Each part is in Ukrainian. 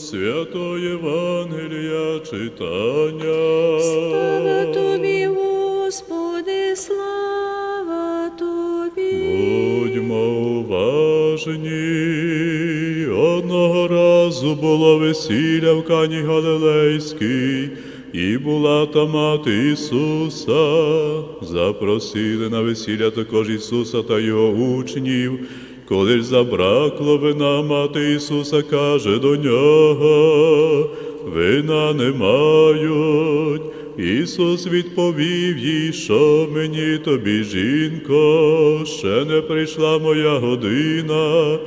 Святого Євангелія читання. Слава тобі, Господи, слава тобі. Будьмо уважні. Одного разу було весілля в Кані Галилейській, і була та мати Ісуса. Запросили на весілля також Ісуса та його учнів. Коли ж забракло вина, мати Ісуса каже до нього, вина не мають. Ісус відповів їй, що мені тобі, жінко, ще не прийшла моя година,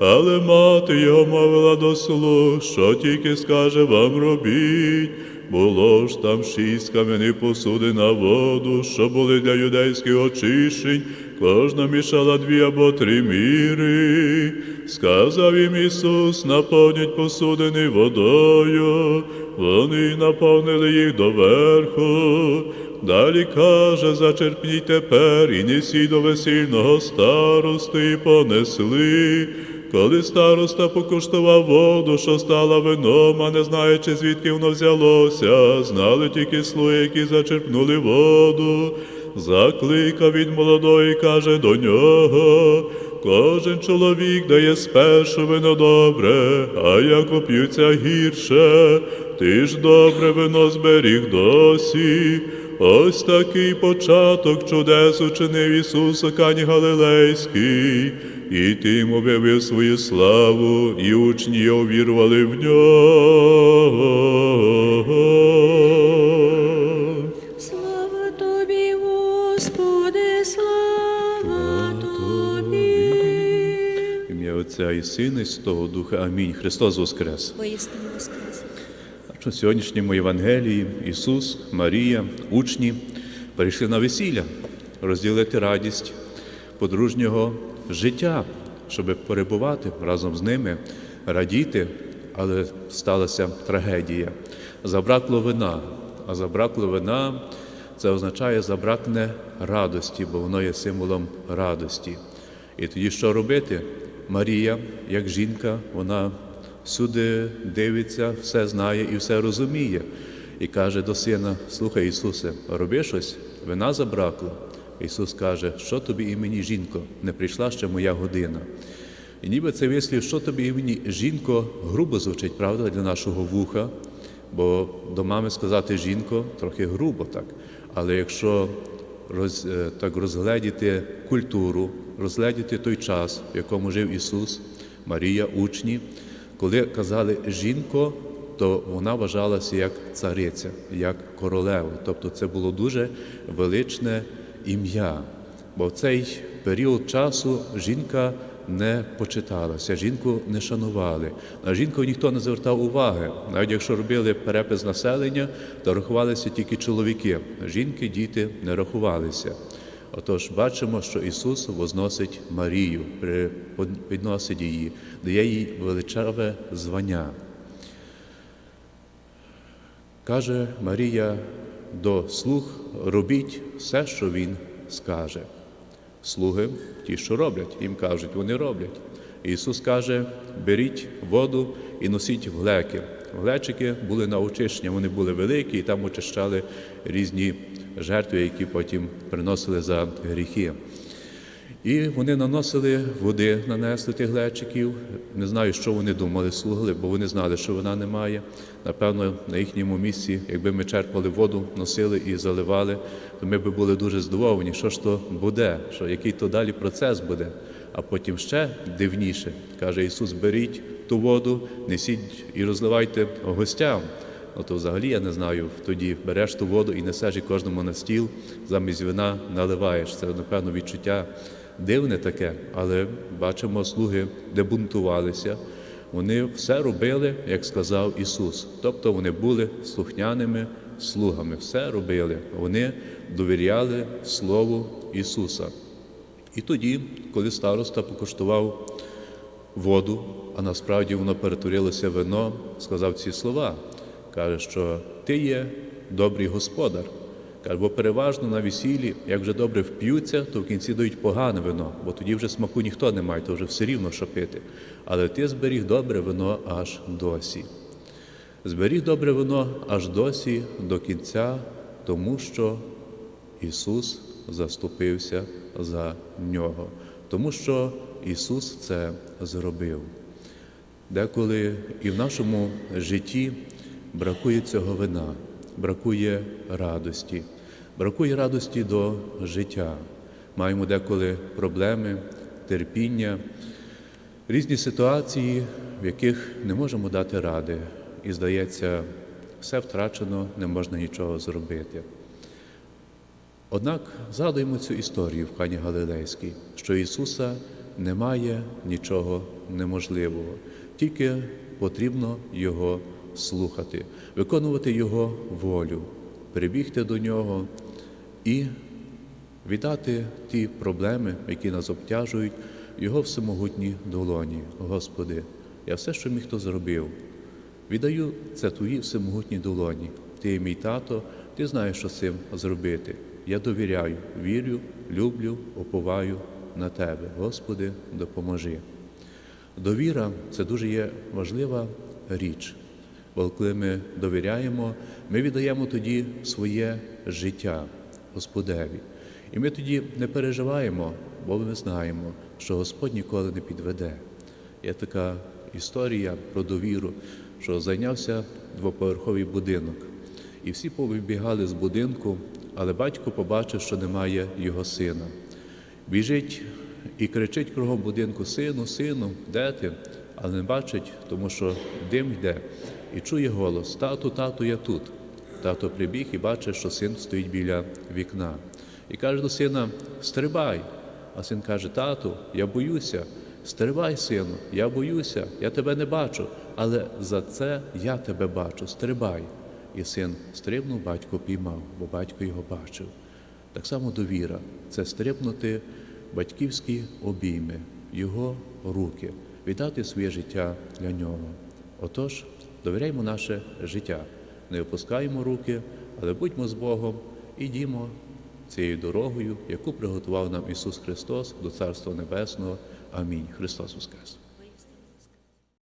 але мати його мовила до слуг, що тільки скаже вам робіть. Було ж там шість кам'яних посуди на воду, що були для юдейських очищень, кожна мішала дві або три міри. Сказав їм Ісус, наповнять посудини водою, вони наповнили їх доверху. Далі каже, зачерпніть тепер і несіть до весільного старости, і понесли. Коли староста покуштував воду, що стала вином, а не знаючи, звідки воно взялося, знали тільки слуги, які зачерпнули воду. Закликав від молодого і каже до нього. Кожен чоловік дає спершу вино добре, а як оп'ються гірше, ти ж добре вино зберіг досі. Ось такий початок чудес учинив Ісус у Кані Галилейській, і тим об'явив свою славу, і учні його вірували в нього. Слава тобі, Господи, слава тобі. Ім'я Отця і Сина, і Святого Духа. Амінь. Христос Воскрес. Воістину воскрес. В сьогоднішньому Євангелії Ісус, Марія, учні перейшли на весілля, розділити радість подружнього життя, щоб перебувати разом з ними, радіти, але сталася трагедія. Забракло вина, а забракло вина це означає забракне радості, бо воно є символом радості. І тоді що робити? Марія, як жінка, вона всюди дивиться, все знає і все розуміє. І каже до сина: Слухай, Ісусе, роби щось, вина забракло. Ісус каже, що тобі імені, жінко, не прийшла ще моя година. І ніби це вислів, що тобі імені, жінко, грубо звучить, правда, для нашого вуха, бо до мами сказати жінко трохи грубо так. Але якщо роз, е, так розгледіти культуру, розгледіти той час, в якому жив Ісус, Марія, учні, коли казали жінко, то вона вважалася як цариця, як королева. Тобто це було дуже величне ім'я. Бо в цей період часу жінка не почиталася, жінку не шанували. На жінку ніхто не звертав уваги. Навіть якщо робили перепис населення, то рахувалися тільки чоловіки. Жінки, діти не рахувалися. Отож, бачимо, що Ісус возносить Марію, підносить її, дає їй величаве звання. Каже Марія до слуг: робіть все, що Він скаже. Слуги, ті, що роблять, їм кажуть, вони роблять. Ісус каже: беріть воду і носіть в глеки. Глечики були на очищення, вони були великі, і там очищали різні жертви, які потім приносили за гріхи. І вони наносили води, нанесли тих глечиків. Не знаю, що вони думали, слуги, бо вони знали, що вона немає. Напевно, на їхньому місці, якби ми черпали воду, носили і заливали, то ми б були дуже здивовані, що ж то буде, що який то далі процес буде. А потім ще дивніше, каже Ісус: беріть ту воду, несіть і розливайте гостям. Ну то взагалі я не знаю, тоді береш ту воду і несеш і кожному на стіл, замість вина наливаєш. Це, напевно, відчуття дивне таке, але бачимо, слуги дебунтувалися. Вони все робили, як сказав Ісус. Тобто вони були слухняними слугами, все робили. Вони довіряли Слову Ісуса. І тоді, коли староста покуштував воду, а насправді воно перетворилося вино, сказав ці слова. Каже, що ти є добрий господар, бо переважно на весіллі, як вже добре вп'ються, то в кінці дають погане вино, бо тоді вже смаку ніхто не має, то вже все рівно що пити. Але ти зберіг добре вино аж досі. Зберіг добре вино аж досі до кінця, тому що Ісус заступився за нього, тому що Ісус це зробив. Деколи і в нашому житті бракує цього вина, бракує радості, бракує радості до життя. Маємо деколи проблеми, терпіння, різні ситуації, в яких не можемо дати ради. І здається, все втрачено, не можна нічого зробити. Однак згадуємо цю історію в Кані Галилейській, що Ісуса немає нічого неможливого, тільки потрібно Його слухати, виконувати Його волю, прибігти до Нього і віддати ті проблеми, які нас обтяжують, Його всемогутні долоні. Господи, я все, що міг, то зробив. Віддаю це твої всемогутні долоні. Ти мій тато, ти знаєш, що з цим зробити. Я довіряю, вірю, люблю, оповаю на тебе. Господи, допоможи. Довіра це дуже є важлива річ. Бо коли ми довіряємо, ми віддаємо тоді своє життя Господеві. І ми тоді не переживаємо, бо ми знаємо, що Господь ніколи не підведе. Є така історія про довіру, що зайнявся двоповерховий будинок. І всі повибігали з будинку, але батько побачив, що немає його сина. Біжить і кричить кругом будинку: Сину, сину, де ти? Але не бачить, тому що дим йде, і чує голос: Тату, тату, я тут. Тато прибіг і бачить, що син стоїть біля вікна. І каже до сина: Стрибай. А син каже: Тату, я боюся. Стрибай, сину, я боюся, я тебе не бачу, але за це я тебе бачу. Стрибай. І син стрибнув, батько піймав, бо батько його бачив. Так само довіра це стрибнути батьківські обійми, його руки, віддати своє життя для нього. Отож, довіряймо наше життя, не опускаємо руки, але будьмо з Богом і йдімо цією дорогою, яку приготував нам Ісус Христос до Царства Небесного. Амінь. Христос Воскрес!